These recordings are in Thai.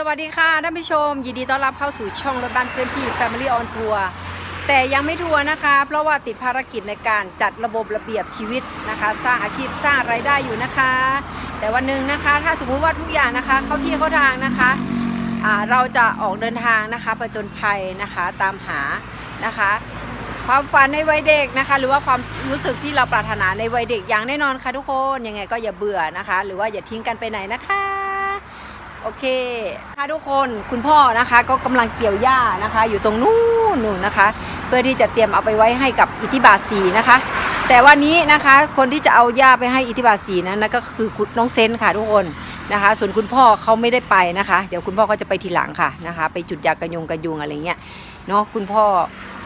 สวัสดีค่ะท่านผู้ชม ยินดีต้อนรับเข้าสู่ช่องรถบ้านเคลื่อนที่ Family on Tour แต่ยังไม่ทัวร์นะคะ เพราะว่าติดภารกิจในการจัดระบบระเบียบชีวิตนะคะ สร้างอาชีพสร้างไรายได้อยู่นะคะ แต่วันหนึ่งนะคะ ถ้าสมมุติว่าทุกอย่างนะคะ เข้าที่เข้าทางนะคะเราจะออกเดินทางนะคะประจนภัยนะคะตามหานะคะ ความฝันในวัยเด็กนะคะ หรือว่าความรู้สึกที่เราปรารถนาในวัยเด็กอย่างแน่นอนค่ะทุกคนยังไงก็อย่าเบื่อนะคะ หรือว่าอย่าทิ้งกันไปไหนนะคะ โอเคค่ะทุกคนคุณพ่อนะคะก็กำลังเกี่ยวหญ้านะคะ อยู่ตรงนู้นนู่นนะคะ เพื่อที่จะเตรียมเอาไปไว้ให้กับอิทธิบาทสีนะคะ แต่วันนี้นะคะคนที่จะเอาหญ้าไปให้อิทธิบาทสีนั้นก็คือคุณน้องเซนค่ะทุกคนนะคะ ส่วนคุณพ่อเขาไม่ได้ไปนะคะ เดี๋ยวคุณพ่อเขาจะไปทีหลังค่ะนะคะ ไปจุดยากระยงกระยุงอะไรเงี้ยเนาะคุณพ่อ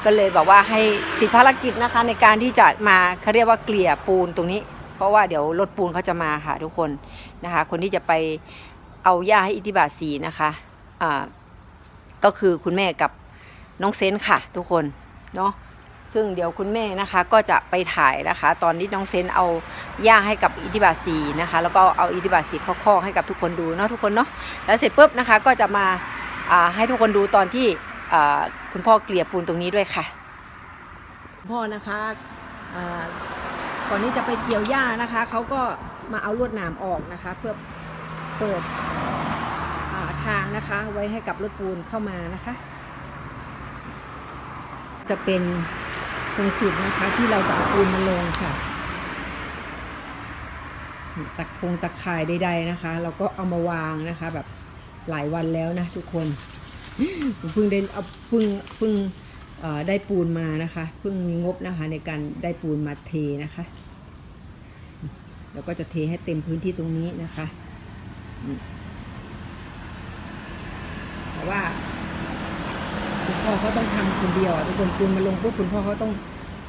ก็เลยบอกว่าให้ติดภารกิจนะคะ ในการที่จะมาเขาเรียกว่าเกลี่ยปูนตรงนี้ เพราะว่าเดี๋ยวรถปูนเขาจะมาค่ะทุกคนนะคะ คนที่จะไป เอายาให้อิทธิบาทสีนะคะอ่าก็คือคุณแม่กับน้องเซนค่ะ ทุกคนเนาะซึ่งเดี๋ยวคุณแม่นะคะก็จะไปถ่ายนะคะ ตอนที่น้องเซนเอาย่าให้กับอิทธิบาทสีนะคะ แล้วก็เอาอิทธิบาทสีข้าคอกให้กับทุกคนดูเนาะทุกคนเนาะแล้วเสร็จปุ๊บนะคะก็จะมาอ่าให้ทุกคนดูตอนที่อ่าคุณพ่อเกลี่ยปูนตรงนี้ด้วยค่ะพ่อนะคะอ่าก่อนที่จะไปเกี่ยวหญ้านะคะเขาก็มาเอาลวดหนามออกนะคะ เพื่อ เปิดาทางนะคะ ไว้ให้กับรถปูนเข้ามานะคะ จะเป็นตรงจุดนะคะที่เราจะเอาปูนมาลงค่ะตะคงตะข่ายใดๆนะคะ เราก็เอามาวางนะคะ แบบหลายวันแล้วนะทุกคนเพิ่งได้เอาเพิ่งเพิ่งได้ปูนมานะคะเพิ่งมีงบนะคะ ในการได้ปูนมาเทนะคะ แล้วก็จะเทให้เต็มพื้นที่ตรงนี้นะคะ แต่ว่าคุณพ่อเขาต้องทำคนเดียวทุกคนปูนมาลงปุ๊บคุณพ่อเขาต้อง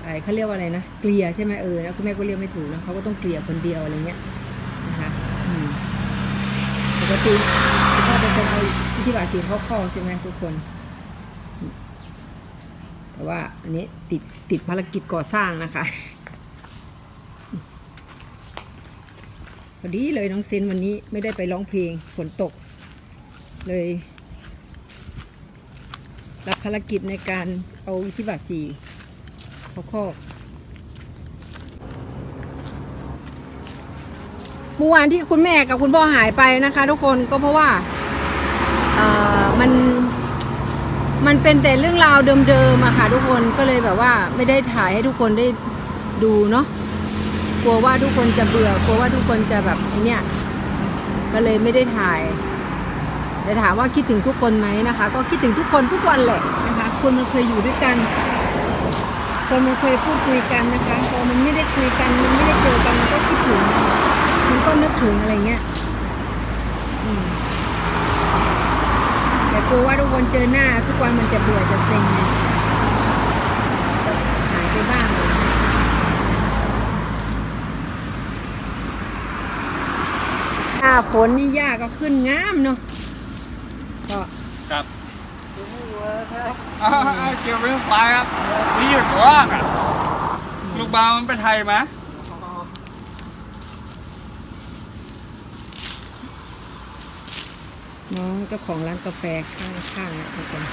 ไอ้เขาเรียกว่าอะไรนะเกลี่ยใช่ไหมเออแล้วคุณแม่ก็เรียกไม่ถูกนะเขาก็ต้องเกลี่ยคนเดียวอะไรเงี้ยนะคะปกติคุณพ่อเป็นคนเอาที่บาทสีเข้าข้อใช่ไหมทุกคน แต่ว่าอันนี้ติดติดภารกิจก่อสร้างนะคะ พอดีเลยน้องเซนวันนี้ไม่ได้ไปร้องเพลงฝนตก เลย รับภารกิจในการเอาอิทธิบาสี่เขาคอกเมื่อวานที่คุณแม่กับคุณพ่อหายไปนะคะ ทุกคนก็เพราะว่าเอ่อมันมันเป็นแต่เรื่องราวเดิมๆอะค่ะทุกคนก็เลยแบบว่าไม่ได้ถ่ายให้ทุกคนได้ดูเนาะ กลัวว่าทุกคนจะเบื่อกลัวว่าทุกคนจะแบบเนี่ยก็เลยไม่ได้ถ่ายแต่ถามว่าคิดถึงทุกคนไหมนะคะ ก็คิดถึงทุกคนทุกวันแหละนะคะคนมันเคยอยู่ด้วยกันคนมันเคยพูดคุยกันนะคะพอมันไม่ได้คุยกันมันไม่ได้เจอกันมันก็คิดถึงมันก็นึกถึงอะไรเงี้ยแต่กลัวว่าทุกคนเจอหน้าทุกวันมันจะเบื่อจะเซ็งไงจะหายไปบ้างเลย หน้า ฝนนี่หญ้าก็ขึ้นงามเนาะก็ครับอ่าเกี่ยวเป็นไฟครับ นี่อยู่ตัวล่างอะ ลูกบาลมันเป็นไทยไหมน้องเจ้าของร้านกาแฟข้างๆนะทุกคน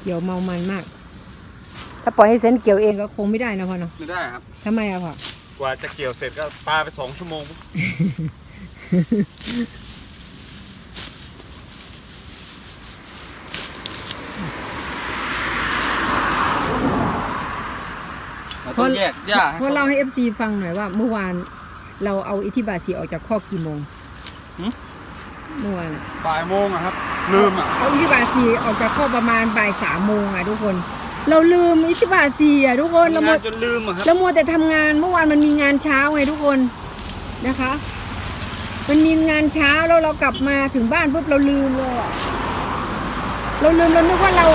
เกี่ยวเมามันมาก ถ้าปล่อยให้เซนเกี่ยวเองก็คงไม่ได้นะพ่อเนาะไม่ได้ครับทำไมอะพ่อ กว่าจะเกี่ยวเสร็จก็ปลาไปสองชั่วโมงเราต้องแยกหญ้าให้พ่อเล่าให้เอฟซีฟังหน่อยว่า เมื่อวานเราเอาอิทธิบาทสีออกจากข้อกกี่โมงเมื่อวานอะบ่ายโมงอะครับ ลืมอะเอาอิทธิบาทสีออกจากข้อกประมาณบ่ายสามโมงอะทุกคน เราลืมอิทธิบาทสีอะทุกคนเราหมงาดนจนลืมอะครับแล้วมัวแต่ทำงานเมื่อวานมันมีงานเช้าไงทุกคนนะคะ มันมีงานเช้าแล้วเรากลับมาถึงบ้านปุ๊บเราลืมเลยอะเราลืมเรานึกว่าเรา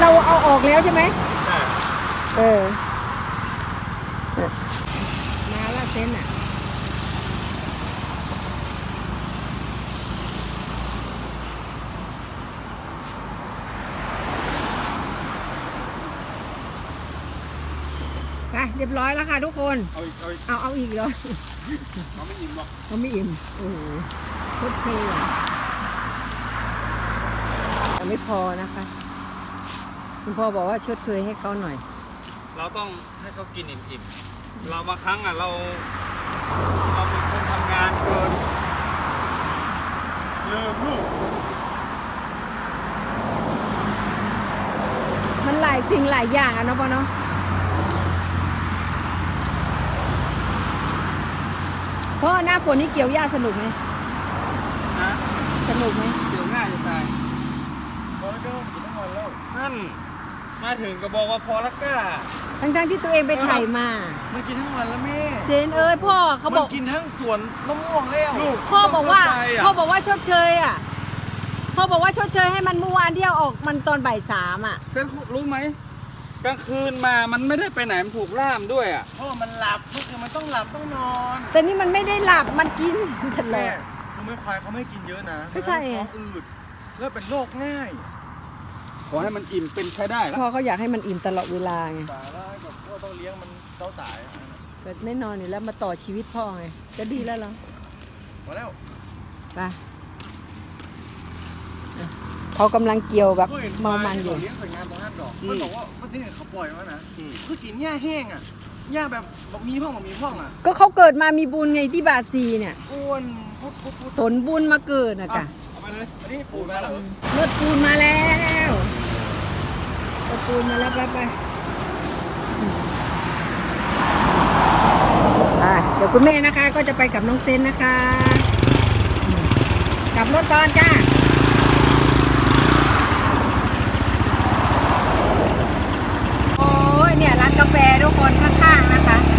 เราเอาออกแล้วใช่ไหม เออเออมาละเซนอะไป เรียบร้อยแล้วค่ะทุกคน เอาอีกเอาอีกเอาเอาอีกเหรอเขาไม่อิ่มหรอกเขาไม่อิ่มโอ้โหชดเชยอะแต่ไม่พอนะคะ คุณพ่อบอกว่าชดเชยให้เขาหน่อย เราต้องให้เขากินอิ่มๆเราบางครั้งอะเราเราเป็นคนทำงานเกินลืมลูกมันหลายสิ่งหลายอย่างอะเนาะพ่อเนาะ พ่อหน้าฝนนี่เกี่ยวหญ้าสนุกไหมนะสนุกไหมเดี๋ยวง่ายจะตายพอแล้วก็กินทั้งวันแล้วนั่น มาถึงก็บอกว่าพอแล้วก้าทั้งๆที่ตัวเองไปถ่ายมา มันกินทั้งวันแล้วแม่เจนเอ้ยพ่อเขาบมัอกนกินทั้งสวนมะม่วงแล้วลูกพ่อบอกว่าต้งเข้ใจะพ่อบอกว่าชดเชยอะพ่อบอกว่าชดเชยให้มันเมื่อวานที่เอาออกมันตอนบ่ายสามอะเซนรู้ไหม กลางคืนมามันไม่ได้ไปไหนมันถูกล่ามด้วยอะเพราะว่ามันหลับก็คือมันต้องหลับต้องนอนแต่นี่มันไม่ได้หลับมันกินตลอแม่ด รู้ไหมควายเขาไม่กินเยอะนะก็ใช่ไงท้องอืดแล้วเป็นโรคง่ายขอให้มันอิ่มเป็นใช้ได้แล้วพ่อเขาอยากให้มันอิ่มตลอดเวลาไงป่าแล้วแบบพ่อต้องเลี้ยงมันเต้าตายอะก็แน่นอนอยู่แล้วมาต่อชีวิตพ่อไงก็ดีแล้วเหรอมาแล้วไปอะ เขากำลังเกี่ยวแบบก็ห็เมามันอยู่ควเลี้ยงสวยงามตรงนั้นดอกมันบอกว่าเมื่อที่เนี่ยเขาปล่อยมานะอืมคือกินหญ้าแห้งอะหญ้าแบบบอกมีพ่องบอกมีพ่องอะก็เขาเกิดมามีบุญไงที่บราซีเนี่ยอ้วนพุดพุดพุดตนบุญมาเกิดนะกะเอาไปเลยอันนี้ปูมาเหรอรถปูนมาแล้วรถปูนมาแล้วไปไปอืมไปเดี๋ยวคุณแม่นะคะก็จะไปกับน้องเซนนะคะอืมกลับรถก่อนจ้า โอ้ยเนี่ยร้าน กาแฟทุกคนข้างๆนะคะ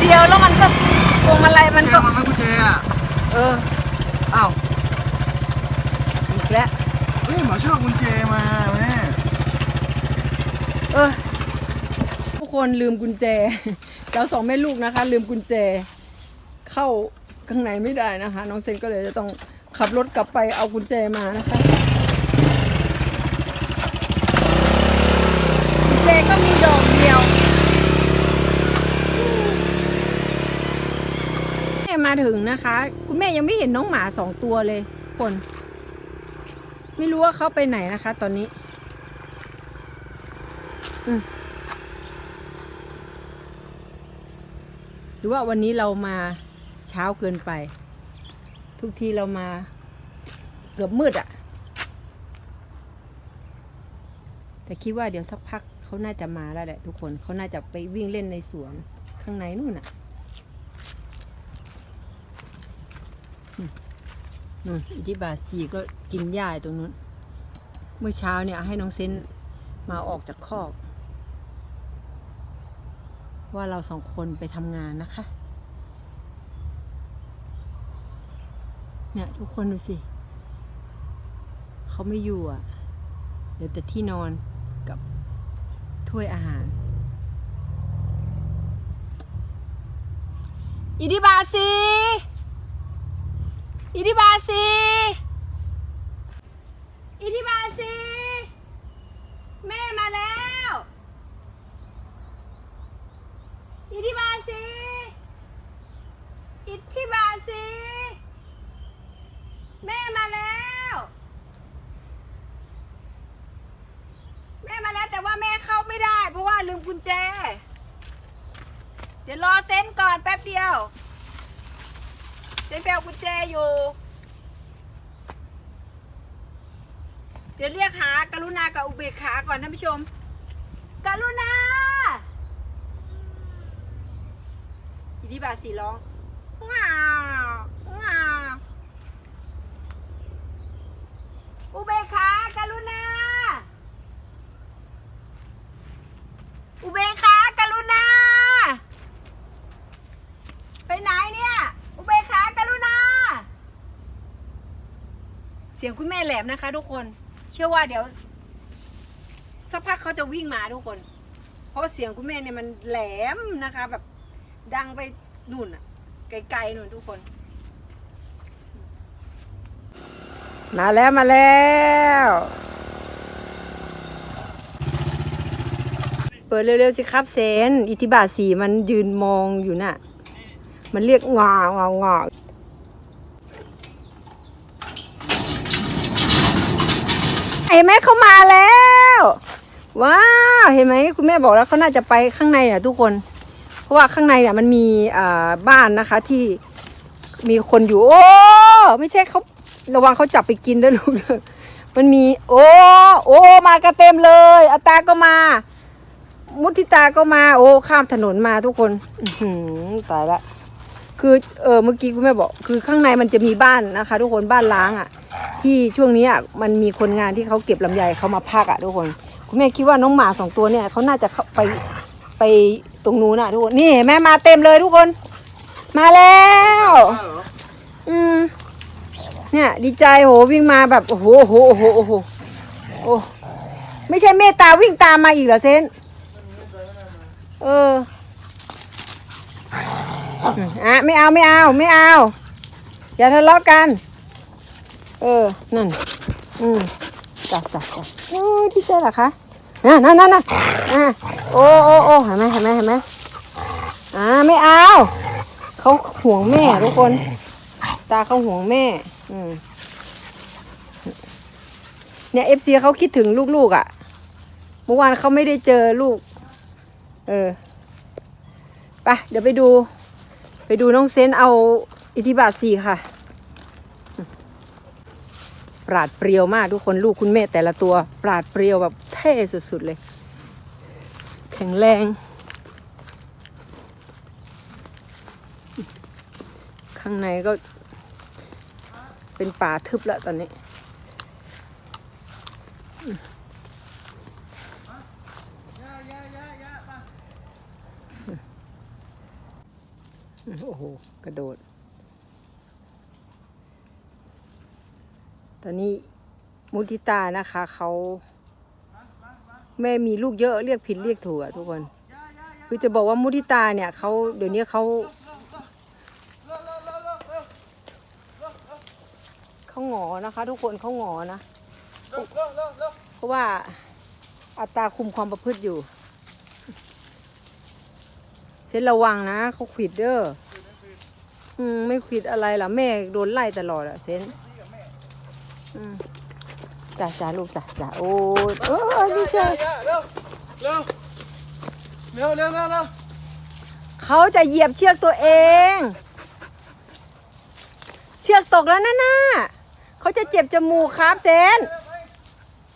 เดียวแล้วมันก็พวงมาลัยมันแกก็มาไหมกุญแจอะเออ อ้าวอีกแล้ว เฮ้ยหมอชอบกุญแจมาแม่เออ ทุกคนลืมกุญแจ เราสองแม่ลูกนะคะ ลืมกุญแจ เข้าข้างในไม่ได้นะคะ น้องเซนก็เลยจะต้องขับรถกลับไปเอากุญแจมานะคะ กุญแจก็มีดอกเดียวแมาถึงนะคะ คุณแม่ยังไม่เห็นน้องหมาสองตัวเลยคน ไม่รู้ว่าเขาไปไหนนะคะ ตอนนี้อืมรือว่าวันนี้เรามาเช้าเกินไป ทุกทีเรามาเกือบมืดอะแต่คิดว่าเดี๋ยวสักพักเขาน่าจะมาแล้วแหละทุกคนเขาน่าจะไปวิ่งเล่นในสวนข้างในนู่นน่ะมนู่น อิทธิบาทสีก็กินหญ้าอยู่ตรงนู้น เมื่อเช้าเนี่ยให้น้องเซนมาออกจากคอก ว่าเราสองคนไปทำงานนะคะ เนี่ยทุกคนดูสิ เขาไม่อยู่อะเหลือแต่ที่นอนกับถ้วยอาหาร อิดิบาซี อิดิบาซี อิดิบาซี แม่มาแล้ว อิดิบาซี อิทธิบาซี แม่มาแล้ว แม่มาแล้วแต่ว่าแม่เข้าไม่ได้ เพราะว่าลืมกุญแจ เดี๋ยวรอเซนก่อนแป๊บเดียว เอากุญแจอยู่ เดี๋ยวเรียกหากรุณากับอุเบกขาก่อนท่านผู้ชม กรุณาอิทิบาสีร้องว้าวว้าวอุเบกขากรุณา อุเบกขากรุณา ไปไหนเนี่ย อุเบกขากรุณา เสียงคุณแม่แหลมนะคะ ทุกคน เชื่อว่าเดี๋ยว สักพักเขาจะวิ่งมาทุกคน เพราะว่าเสียงคุณแม่เนี่ยมันแหลมนะคะ แบบดังไปนู่นอะไกลๆนู่นทุกคน มาแล้วมาแล้ว เปิดเร็วๆสิครับเซนอิทธิบาทสีมันยืนมองอยู่น่ะ มันเรียกงององอ ห็นไหมเขามาแล้ว ว้าวเห็นไหมคุณแม่บอกแล้วเขาน่าจะไปข้างในอะทุกคน เพราะว่าข้างในเนี่ยมันมีอบ้านนะคะที่มีคนอยู่ โอ้ไม่ใช่เขาระวังเขาจับไปกินด้วยลูกมันมี โอ้โอ้มากันเต็มเลยอาตาก็มา มุทิตาก็มา โอ้ข้ามถนนมาทุกคน อืตายละ คือเออเมื่อกี้คุณแม่บอก คือข้างในมันจะมีบ้านนะคะ ทุกคนบ้านล้างอะ ที่ช่วงนี้อะมันมีคนงานที่เขาเก็บลำไยเขามาพักอะทุกคน คุณแม่คิดว่าน้องหมาสองตัวเนี่ยเขาน่าจะเข้าไปไปตรงนู้นน่ะทุกคนนี่แม่มาเต็มเลยทุกคน มาแล้ว อืมเนี่ย ดีใจโหวิ่งมาแบบโอ้โหโอ้โหโอ้โหโอ้โหโอ้ไม่ใช่เมตตาวิ่งตามมาอีกเหรอเซนเออ อะไม่เอาไม่เอาไม่เอา อย่าทะเลาะกัน เออ นั่น อืมจ้ะจ้ะจ้ะโอ้ยดีใจเหรอคะอะนั่นนั่นนั่นอะโอ้โอ้โอ้เห็นไหมเห็นไหมเห็นไหมอ่าไม่เอาเขาห่วงแม่ทุกคน ตาเขาห่วงแม่ อืมเนี่ยเอฟซีเขาคิดถึงลูกๆอะ เมื่อวานเขาไม่ได้เจอลูก เออ ไป เดี๋ยวไปดู ไปดูน้องเซนเอาอิทธิบาทสี่ค่ะปราดเปรียวมากทุกคนลูกคุณแม่แต่ละตัว ปราดเปรียวแบบเท่สุดๆเลย แข็งแรง ข้างในก็เป็นป่าทึบแล้วตอนนี้ โอ้โห กระโดด ตอนนี้มุทิตานะคะเขาแม่มีลูกเยอะเรียกผิดเรียกถูกอะทุกคน คือจะบอกว่ามุทิตาเนี่ยเขาเดี๋ยวนี้เขาเขาหงอนะคะ ทุกคนเขาหงอนะ เพราะว่าอัตราคุมความประพฤติอยู่ เส้นระวังนะเขาขวิดเด้ออืมไม่ขวิดอะไรล่ะแม่โดนไล่ตลอดอะเซนอืมจ้าจ้าลูกจ้าจ้าโอ้ยเออดีใจเร็วเร็วเร็วเร็วเร็วเร็วเขาจะเหยียบเชือกตัวเอง เชือกตกแล้วนะน่ะเขาจะเจ็บจมูกครับเซน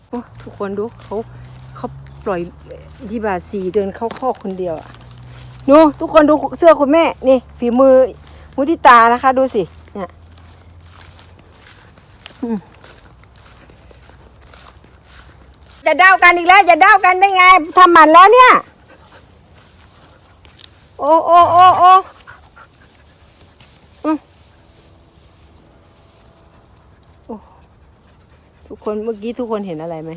โอ้ทุกคนดูเขาเขาปล่อยที่บาสีเดินเข้าคอกคนเดียวอะ ดูทุกคนดูเสื้อคุณแม่ นี่ ฝีมือมุทิตานะคะ ดูสิ เนี่ยจะเด้ากันอีกแล้วจะเด้ากันได้ไงทำหมันแล้วเนี่ย โอ้โอ้โอ้โอโอ้ทุกคนเมื่อกี้ทุกคนเห็นอะไรไหม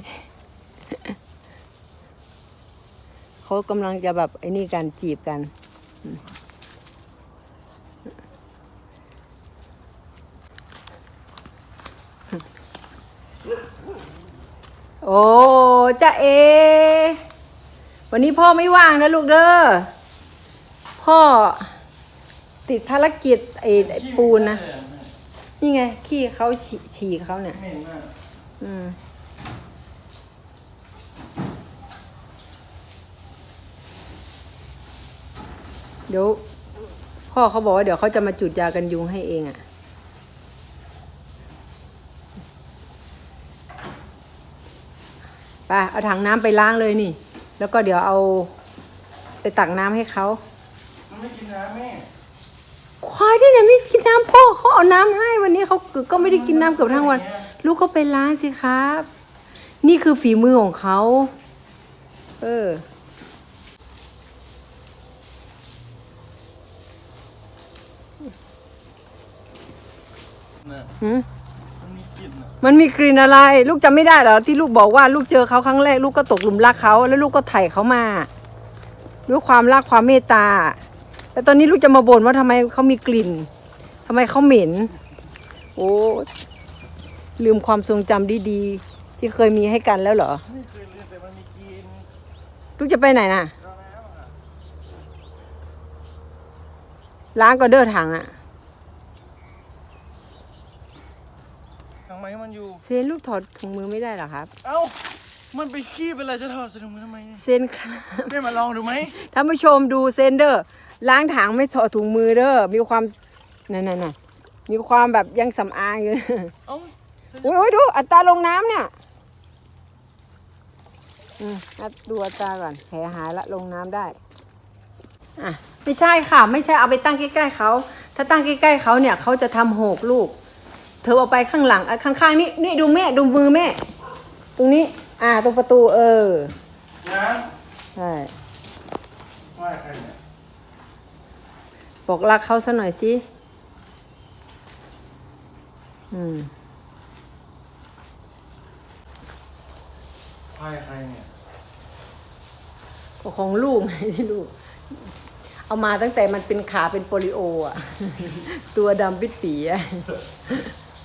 เขากำลังจะแบบไอ้นี่กันจีบกัน โอ้จ้าเอ วันนี้พ่อไม่ว่างนะลูกเด้อ พ่อติดภารกิจไอ้ปูนนะ นี่ไง ขี้เขาฉี่เขาเนี่ยอืม เดี๋ยวพ่อเขาบอกว่าเดี๋ยวเขาจะมาจุดยากันยุงให้เองอะ่ะ ไปเอาถังน้ำไปล้างเลยนี่ แล้วก็เดี๋ยวเอาไปตักน้ำให้เขามันไม่กินน้ำแม่ควายที่ไหนไม่กินน้ำพ่อเขาเอาน้ำให้วันนี้เขาก็ไม่ได้กินน้ำเกือบทั้งวัน ลูกก็ไปล้างสิครับ นี่คือฝีมือของเขา เออ น่ะ หืมมันมีกลิ่นอะมันมีกลิ่นอะไร ลูกจำไม่ได้เหรอที่ลูกบอกว่าลูกเจอเขาครั้งแรก ลูกก็ตกหลุมรักเขาแล้วลูกก็ไถ่เขามาด้วยความรักความเมตตาแต่ตอนนี้ลูกจะมาบ่นว่าทำไมเขามีกลิ่นทำไมเขาเหม็น โอ้ลืมความทรงจำดีๆที่เคยมีให้กันแล้วเหรอ ไม่เคยเลือกแต่มันมีกลิ่น ลูกจะไปไหนน่ะ ก็แล้วอะ ล้างก็เด้อถังอะทางไม้มันอยู่ เซนลูกถอดถุงมือไม่ได้เหรอครับ เอ้า มันไปขี้เป็นไรจะถอดใส่ถุงมือทำไมเซนครับแม่มาลองดูไหมท่านผู้ชมดูเซนเดอร์ล้างถังไม่ถอดถุงมือเด้อมีความนั่นน่ะมีความแบบยังสำอางอยู่ เอ้าโอ้ยโอ้ยดูอัตราลงน้ำเนี่ย อืมอะดูอัตราก่อนแผลหายละลงน้ำได้ อะไม่ใช่ค่ะ ไม่ใช่เอาไปตั้งใกล้ๆเขา ถ้าตั้งใกล้ๆเขาเนี่ยเขาจะทำหกลูก เธอเอาไปข้างหลังอะข้างๆนี่นี่ดูแม่ดูมือแม่ ตรงนี้ อ่าตรงประตูเออน้ใช่ำว่าใครเนี่ยบอกรักเขาซะหน่อยสิอืมใครใครเนี่ยก็ของลูกไงที่ลูก เอามาตั้งแต่มันเป็นขาเป็นโปลิโออะ ตัวดำปิดปีอะ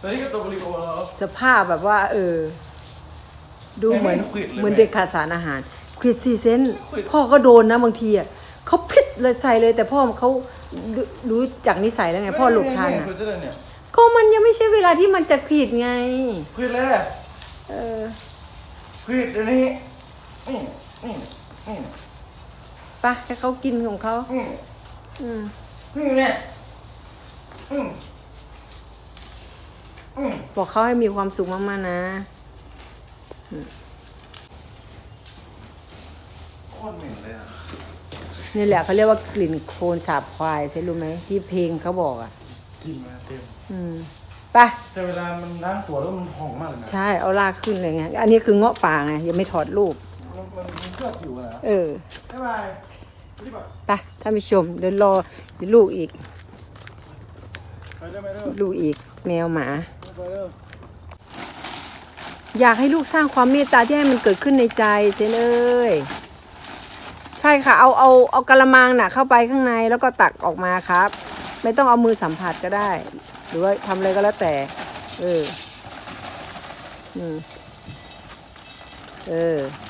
ตอนนี้ก็ตัวบริโภคแล้ว สภาพแบบว่า เออ ดูเหมือนไม่ไม่ขวิดเลย เหมือนไหมเด็กขาดสารอาหารควิดสี่เซนขวิดพ่อก็โดนนะบางทีอะเขาพิษเลยใส่เลย แต่พ่อเขารู้รู้จากนิสัยแล้วไง พ่อหลุดทันอะอะคุยซะเลยเนี่ยก็มันยังไม่ใช่เวลาที่มันจะผิดไงคุยเลยเออคุยเดี๋ยวนี้ นี่ นี่ นี่ไปะให้เขากินของเขานี่อืมนี่เนี่ยอืมอืมบอกเขาให้มีความสุขมากๆนะโคตรเหม็นเลยอะนี่แหละเขาเรียกว่ากลิ่นโคลนสาบควายใช่รู้ไหมที่เพลงเขาบอกอะกินมาเต็มอืมไปแต่เวลามันล้างตัวแล้วมันหอมมากเลยนะใช่เอาลากขึ้นเลยไงอันนี้คือเงาะป่าไงยังไม่ถอดลูกมันมันมันเคลือบอยู่อะนะเออ บ๊ายบายรีบอะ ไปท่านผู้ชมเดินรอลูกอีกไปเด้อไปเด้อลูกอีก แมวหมาไปเด้ออยากให้ลูกสร้างความเมตตาที่ให้มันเกิดขึ้นในใจเซนเอ้ยใช่ค่ะ เอาเอาเอากระมังน่ะ เข้าไปข้างในแล้วก็ตักออกมาครับ ไม่ต้องเอามือสัมผัสก็ได้ หรือว่าทำอะไรก็แล้วแต่ เออ อืม เออแ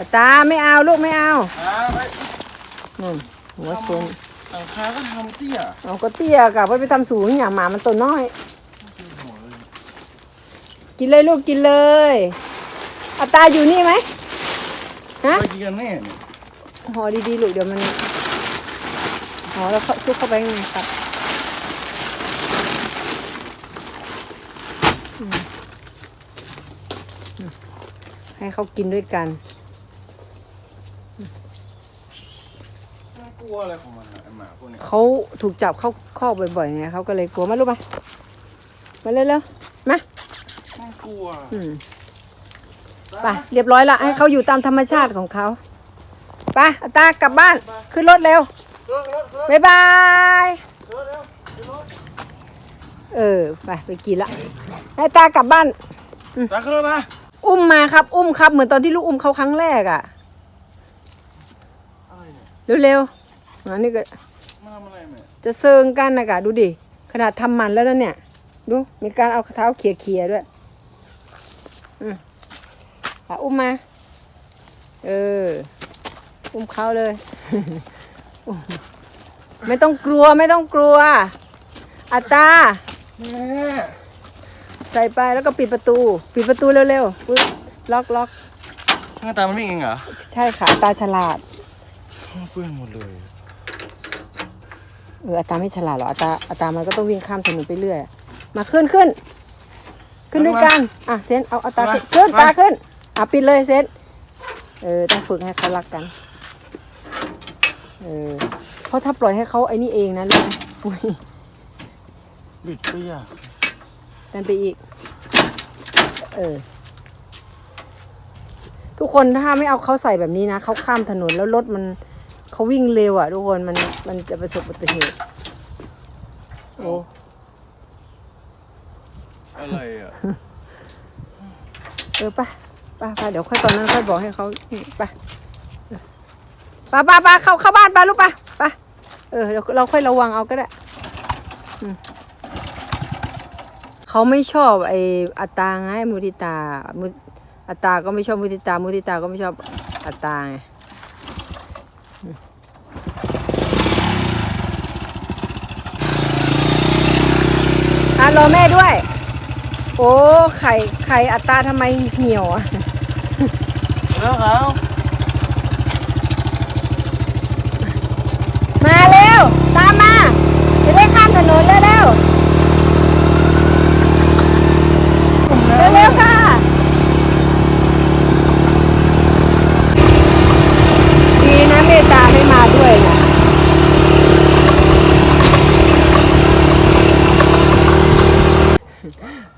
ต่ตาไม่เอาลูกไม่เอาอ่าไปนั่นหัวซนหลังคาก็ทำเตี้ยเอาก็เตี้ยกับไปทำสูงอย่างหมามันตัวน้อย หัวเลยกินเลยลูกกินเลยอาตาอยู่นี่ไหมฮะไปกินกันแน่เนี่ยห่อดีๆลูกเดี๋ยวมันห่อแล้วเข้าซุกเข้าไปข้างในครับอืมอืมให้เขากินด้วยกัน น่าก ลัวอะไรของมันอะไอ้หมาพวกเนี้ยเขาถูกจับเข้าคอกบ่อยๆไงเขาก็เลยกลัวมาลูกมามาเร็วๆมาน่ากลัวอืมไปเรียบร้อยละให้เขาอยู่ตามธรรมชาติของเขาไปอาตากลับบ้านขึ้นรถเร็วเร็วเร็วเร็วบ๊ายบายเร็วเร็วขึ้นรถเออไปไปกินละให้ตากลับบ้าน ตาขึ้นรถมาอุ้มมาครับ อุ้มครับ เหมือนตอนที่ลูกอุ้มเขาครั้งแรกอะ่ะอะไรเนี่ย เร็วๆ อันนี้ก็มาทำอะไรแม่จะเซิงกันนะกะดูดิ ขนาดทำหมันแล้วนะเนี่ย ดู มีการเอาเท้าเขี่ยๆด้วย อืมอะอุ้มมา เออ อุ้มเขาเลย ไม่ต้องกลัวไม่ต้องกลัว อัตตา แม่ใส่ไปแล้วก็ปิดประตู ปิดประตูเร็วๆปึ๊บล็อกล็อกหน้าตามันวิ่งเองเหรอ ใช่ค่ะอัตตาฉลาด เปื้อนหมดเลยเอออัตตาไม่ฉลาดหรอกอัตตาอัตตามันก็ต้องวิ่งข้ามถนนไปเรื่อยมาขึ้นขึ้น ขึ้นด้วยกันอะเซนเอาอัตตาขึ้นขึ้นตาขึ้นอะปิดเลยเซนเออต้องฝึกให้เขารักกันเออเพราะถ้าปล่อยให้เขาไอ้นี่เองนะลูกอุ้ยบิดเปี้ยดันไปอีก เออ ทุกคนถ้าไม่เอาเขาใส่แบบนี้นะเขาข้ามถนนแล้วรถมัน เขาวิ่งเร็วอะทุกคนมันมันจะประสบอุบัติเหตุโอ้อะไรอะเออไปไปไปเดี๋ยวค่อยตอนนั้นค่อยบอกให้เขานี่ไปไปไปไปเข้าเข้าบ้านไปลูกไปไปเออเดี๋ยวเราค่อยระวังเอาก็ได้อืมเขาไม่ชอบไออัตตาไงมุทิตา มุอัตตาก็ไม่ชอบมุทิตา มุทิตาก็ไม่ชอบอัตตาไงอืมอะ รอแม่ด้วย โอ้ ไข่ ไข่อัตตาทำไมเหี่ยวอะ เรื่องเขาเร็ว ตามมา จะได้ข้ามถนนเร็วเร็วเร็วเร็วค่ะ ดีนะเมตตาไม่มาด้วยนะ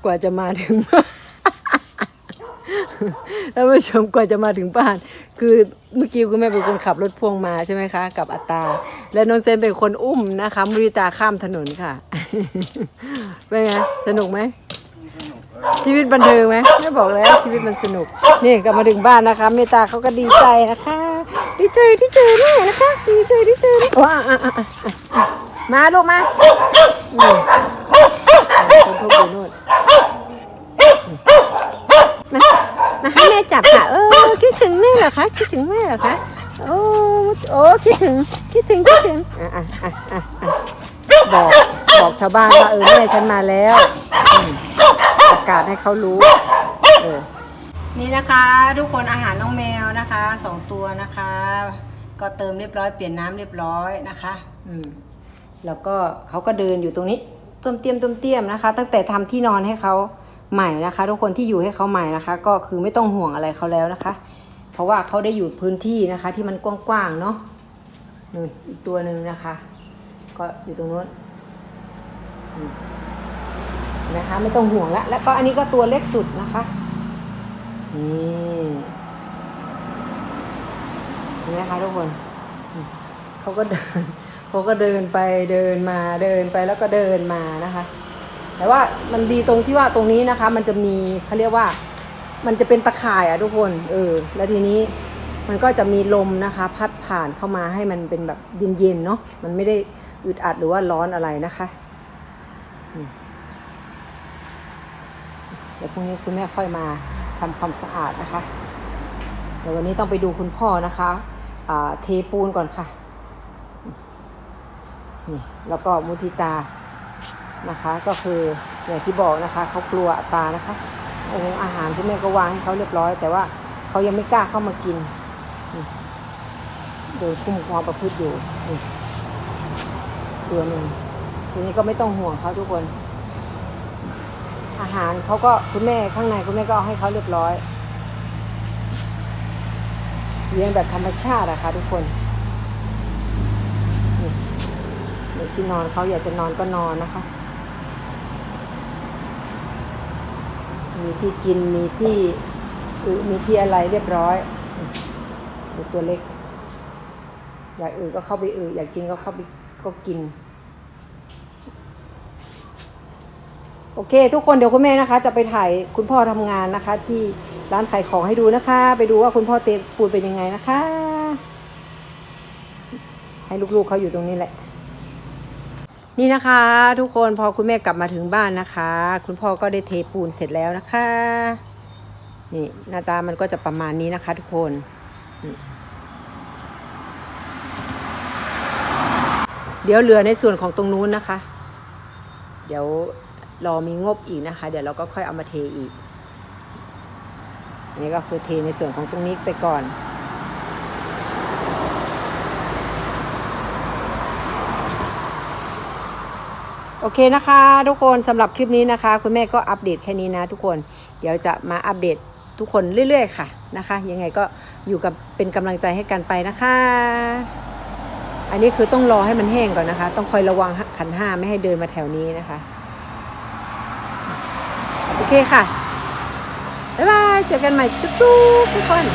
ก ว่าจะมาถึงบ้านท่านผู้ชมกว่าจะมาถึงบ้าน คือเมื่อกี้คุณแม่เป็นคนขับรถพ่วงมาใช่ไหมคะ กับอัตตา และน้องเซนเป็นคนอุ้มนะคะมุริตาข้ามถนนค่ะ เป็นไงสนุกไหม ชีวิตบันเทิงไหมไม่บอกแล้วชีวิตมันสนุก นี่กลับมาถึงบ้านนะคะ เมตตาเขาก็ดีใจนะคะ ดีใจที่เจอแม่นะคะ ดีใจที่เจอแม่ว้าอะอะอะมาลูกมามคนทุบอยู่นู่นมามาให้แม่จับค่ะ เออคิดถึงแม่เหรอคะคิดถึงแม่เหรอคะโอ้โอ้คิดถึงคิดถึงคิดถึงอะอะอะอะบอกบอกชาวบ้านว่าเออแม่ฉันมาแล้ว ประกาศให้เขารู้เออนี่นะคะ ทุกคนอาหารน้องแมวนะคะสองตัวนะคะ ก็เติมเรียบร้อยเปลี่ยนน้ำเรียบร้อยนะคะ อืมแล้วก็เขาก็เดินอยู่ตรงนี้ต้มเตี้ยมต้มเตี้ยมนะคะ ตั้งแต่ทำที่นอนให้เขาใหม่นะคะ ทุกคนที่อยู่ให้เขาใหม่นะคะ ก็คือไม่ต้องห่วงอะไรเขาแล้วนะคะ เพราะว่าเขาได้อยู่พื้นที่นะคะ ที่มันกว้างๆเนาะนู่นอีกตัวหนึ่งนะคะ ก็อยู่ตรงนู้นอืม นะคะ ไม่ต้องห่วงแล้วแล้วก็อันนี้ก็ตัวเล็กสุดนะคะนี่เห็นไหมคะทุกคนเขาก็เดินเขาก็เดินไปเดินมาเดินไปแล้วก็เดินมานะคะ แต่ว่ามันดีตรงที่ว่าตรงนี้นะคะ มันจะมีเขาเรียกว่า มันจะเป็นตะข่ายอะทุกคนเออแล้วทีนี้มันก็จะมีลมนะคะ พัดผ่านเข้ามาให้มันเป็นแบบเย็นๆเนาะมันไม่ได้อึดอัดหรือว่าร้อนอะไรนะคะ ดี๋ยวพรุ่งนี้คุณแม่ค่อยมาทำความสะอาดนะคะ เดี๋ยววันนี้ต้องไปดูคุณพ่อนะคะเทปูนก่อนค่ะนี่แล้วก็มุทิตานะคะ ก็คืออย่างที่บอกนะคะเขากลัวอัตานะคะอ้โหอาหารที่แม่ก็วางให้เขาเรียบร้อย แต่ว่าเขายังไม่กล้าเข้ามากินโดนคุมความประพฤติอยู่นี่ตัวหนึ่งทีนี้ก็ไม่ต้องห่วงเขาทุกคน อาหารเขาก็คุณแม่ข้างในคุณแม่ก็เอาให้เขาเรียบร้อยเลี้ยงแบบธรรมชาติอะค่ะทุกคนนี่ที่นอนเขาอยากจะนอนก็นอนนะคะ มีที่กินมีที่อึมีที่อะไรเรียบร้อยดูตัวเล็ก อยากอึก็เข้าไปอึอยากกินก็เข้าไปก็กิน โอเค ทุกคนเดี๋ยวคุณแม่นะคะ จะไปถ่ายคุณพ่อทำงานนะคะ ที่ร้านขายของให้ดูนะคะ ไปดูว่าคุณพ่อเตะปูนเป็นยังไงนะคะ ให้ลูกๆเขาอยู่ตรงนี้แหละ นี่นะคะ ทุกคนพอคุณแม่กลับมาถึงบ้านนะคะ คุณพ่อก็ได้เทปูนเสร็จแล้วนะคะ นี่หน้าตามันก็จะประมาณนี้นะคะ ทุกคนเดี๋ยวเหลือในส่วนของตรงนู้นนะคะ เดี๋ยว รอมีงบอีกนะคะ เดี๋ยวเราก็ค่อยเอามาเทอีกอันนี้ก็คือเทในส่วนของตรงนี้ไปก่อนโอเคนะคะ ทุกคนสำหรับคลิปนี้นะคะ คุณแม่ก็อัปเดตแค่นี้นะ ทุกคนเดี๋ยวจะมาอัปเดตทุกคนเรื่อย ๆ ค่ะนะคะ ยังไงก็อยู่กับเป็นกำลังใจให้กันไปนะคะ อันนี้คือต้องรอให้มันแห้งก่อนนะคะ ต้องคอยระวังขันห้าไม่ให้เดินมาแถวนี้นะคะ เคค่ะ บ๊ายบาย เจอกันใหม่จุ๊บๆทุกคน